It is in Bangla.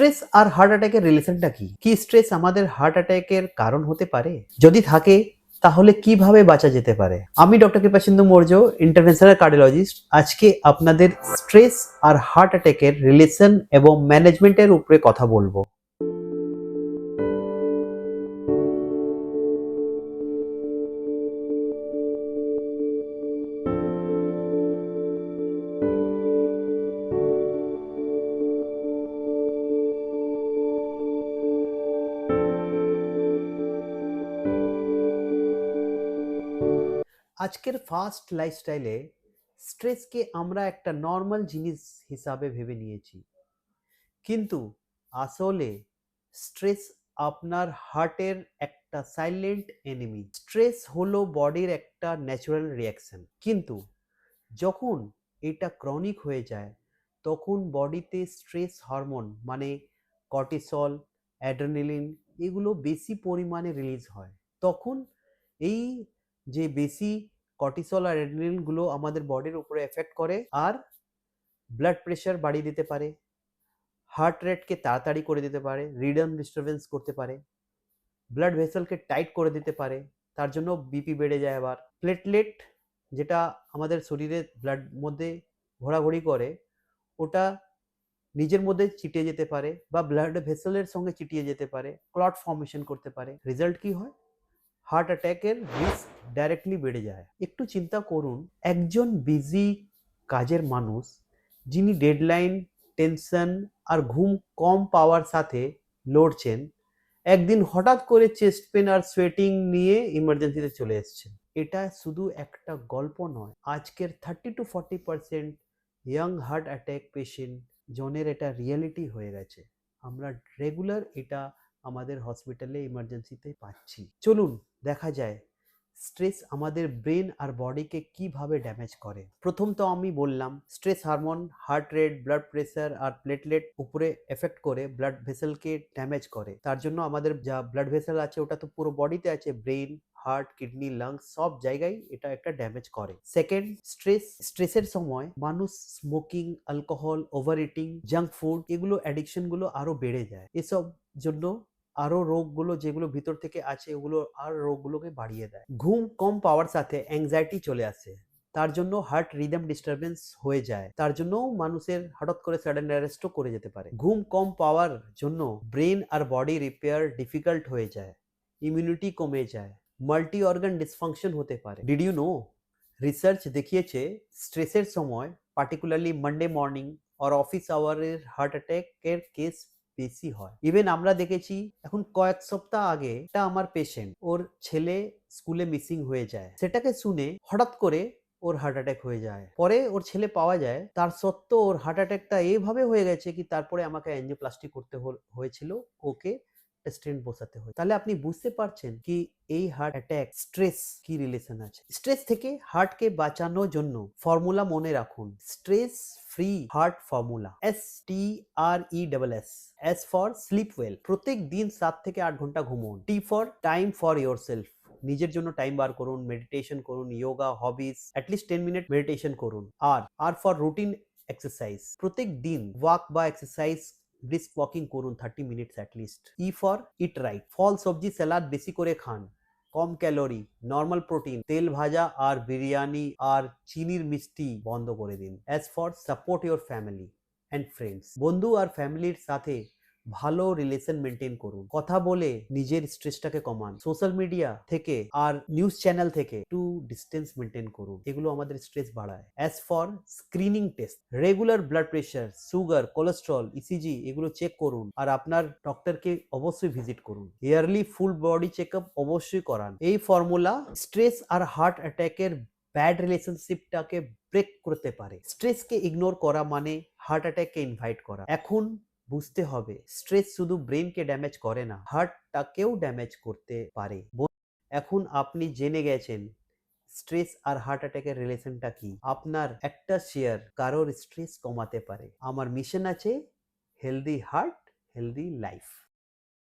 স্ট্রেস আর হার্ট অ্যাটাকের রিলেশনটা কি? কি স্ট্রেস আমাদের হার্ট অ্যাটাকের কারণ হতে পারে? যদি থাকে, তাহলে কীভাবে বাঁচা যেতে পারে? আমি doctor Kripasindhu Maurya, international cardiologist. আজকে আপনাদের স্ট্রেস আর হার্ট অ্যাটাকের রিলেশন এবং ম্যানেজমেন্টের উপরে কথা বলব। আজকের ফাস্ট লাইফস্টাইলে স্ট্রেসকে আমরা একটা নর্মাল জিনিস হিসাবে ভেবে নিয়েছি। কিন্তু আসলে স্ট্রেস আপনার হার্টের একটা সাইলেন্ট এনিমি। স্ট্রেস হলো বডির একটা ন্যাচারাল রিয়াকশন। কিন্তু যখন এটা ক্রনিক হয়ে যায়, তখন বডিতে স্ট্রেস হরমোন মানে কর্টিসল, অ্যাড্রেনালিন এগুলো বেশি পরিমাণে রিলিজ হয়। তখন এই যে বেশি কর্টিসল আর অ্যাড্রেনালিনগুলো আমাদের বডির উপরে এফেক্ট করে আর ব্লাড প্রেশার বাড়িয়ে দিতে পারে হার্ট রেটকে তাড়াতাড়ি করে দিতে পারে রিডম ডিস্টারবেন্স করতে পারে ব্লাড ভেসেলকে টাইট করে দিতে পারে, তার জন্য বিপি বেড়ে যায় আবার। প্লেটলেট যেটা আমাদের শরীরে ব্লাড মধ্যে ঘোরাঘুরি করে, ওটা নিজের মধ্যে চিটিয়ে যেতে পারে বা ব্লাড ভেসেলের সঙ্গে চিটিয়ে যেতে পারে ক্লট ফর্মেশন করতে পারে। রেজাল্ট কি হয়? হার্ট অ্যাটাকের রিস্ক ডাইরেক্টলি বেড়ে যায়। একটু চিন্তা করুন, একজন বিজি কাজের মানুষ, যিনি ডেডলাইন টেনশন আর ঘুম কম পাওয়ার সাথে লড়ছেন, একদিন হঠাৎ করে চেস্ট পেন আর সোয়েটিং নিয়ে ইমার্জেন্সিতে চলে এসছেন। এটা শুধু একটা গল্প নয়, আজকের thirty two forty percent young heart attack patient জনের এটা রিয়েলিটি হয়ে গেছে। আমরা রেগুলার এটা আমাদের হসপিটালে ইমার্জেন্সিতে পাচ্ছি। চলুন দেখা যায় স্ট্রেস আমাদের ব্রেন আর বডিকে কীভাবে ড্যামেজ করে? প্রথম তো আমি বললাম stress hormone heart rate blood pressure আর প্লেটলেট উপরে এফেক্ট করে ব্লাড ভেসেলকে ড্যামেজ করে। তার জন্য আমাদের যা ব্লাড ভেসেল আছে, ওটা তো পুরো বডিতে আছে ব্রেন হার্ট কিডনি লাংস সব জায়গায় এটা একটা ড্যামেজ করে। সেকেন্ড স্ট্রেস স্ট্রেসের সময় মানুষ smoking alcohol over eating junk food এগুলো অ্যাডিকশনগুলো আরও বেড়ে যায়। এসব জন্য আরও রোগগুলো যেগুলো ভিতর থেকে আছে, ওগুলো আর রোগগুলোকে বাড়িয়ে দেয়। ঘুম কম পাওয়ার সাথে অ্যাংজাইটি চলে আসে। তার জন্য হার্ট রিদম ডিস্টারবেন্স হয়ে যায়। তার জন্য মানুষের হঠাৎ করে সাডেন অ্যারেস্টও করে যেতে পারে। ঘুম কম পাওয়ার জন্য ব্রেন আর বডি রিপেয়ার ডিফিকাল্ট হয়ে যায়। ইমিউনিটি কমে যায়। মাল্টি অর্গান ডিসফাংশন হতে পারে। ডিড ইউ নো রিসার্চ দেখিয়েছে স্ট্রেসের সময় পার্টিকুলারলি মানডে মর্নিং আর অফিস আওয়ারের হার্ট অ্যাটাকের কেস বেশি হয়। ইভেন আমরা দেখেছি, এখন কয়েক সপ্তাহ আগে এটা আমার পেশেন্ট ওর ছেলে স্কুলে মিসিং হয়ে যায়। সেটাকে শুনে হঠাৎ করে ওর হার্ট অ্যাটাক হয়ে যায়। পরে ওর ছেলে পাওয়া যায়, তার সত্ত্বেও ওর হার্ট অ্যাটাকটা এইভাবে হয়ে গেছে কি তারপরে আমাকে অ্যাঞ্জিওপ্লাস্টি করতে হয়েছিল, ওকে স্টেন্ট বসাতে হয়। তাহলে আপনি বুঝতে পারছেন কি এই হার্ট অ্যাটাক স্ট্রেস কি রিলেশন আছে? স্ট্রেস থেকে হার্টকে বাঁচানোর জন্য ফর্মুলা মনে রাখুন। Stress free heart formula S T R E double S S for sleep well প্রত্যেক দিন সাত থেকে আট ঘণ্টা ঘুমোন। T for time for yourself নিজের জন্য টাইম বার করুন মেডিটেশন করুন yoga hobbies at least ten minute meditation করুন। আর আর ফর রুটিন এক্সারসাইজ প্রত্যেক দিন ওয়াক বা এক্সারসাইজ ব্রিস্ক ওয়াকিং করুন thirty minutes at least E for eat right ফল, সবজি স্যালাড বেশি করে খান। কম ক্যালোরি নর্মাল প্রোটিন তেল ভাজা আর বিরিয়ানি আর চিনির মিষ্টি বন্ধ করে দিন। As for support your family and friends বন্ধু আর ফ্যামিলির সাথে ভালো রিলেশন মেনটেন করুন। কথা বলে নিজের স্ট্রেসটাকে কমান। সোশ্যাল মিডিয়া থেকে আর নিউজ চ্যানেল থেকে একটু ডিস্টেন্স মেনটেন করুন। এগুলো আমাদের স্ট্রেস বাড়ায়। As for screening test regular blood pressure sugar cholesterol ECG এগুলো চেক করুন আর আপনার ডক্টরকে অবশ্যই ভিজিট করুন। ইয়ারলি ফুল বডি চেক অবশ্যই করান। এই ফর্মুলা স্ট্রেস আর হার্ট অ্যাটাকের ব্যাড রিলেশনশিপটাকে ব্রেক করতে পারে। স্ট্রেসকে ইগনোর করা মানে হার্ট অ্যাটাককে ইনভাইট করা। এখন বুঝতে হবে। স্ট্রেস শুধু ব্রেনকে ড্যামেজ করে না, হার্টটাকেও ড্যামেজ করতে পারে। এখন আপনি জেনে গেছেন, স্ট্রেস আর হার্ট অ্যাটাকের রিলেশনটা কি? আপনার একটা শেয়ার কারোর স্ট্রেস কমাতে পারে। আমার মিশন আছে, হেলদি হার্ট, হেলদি লাইফ।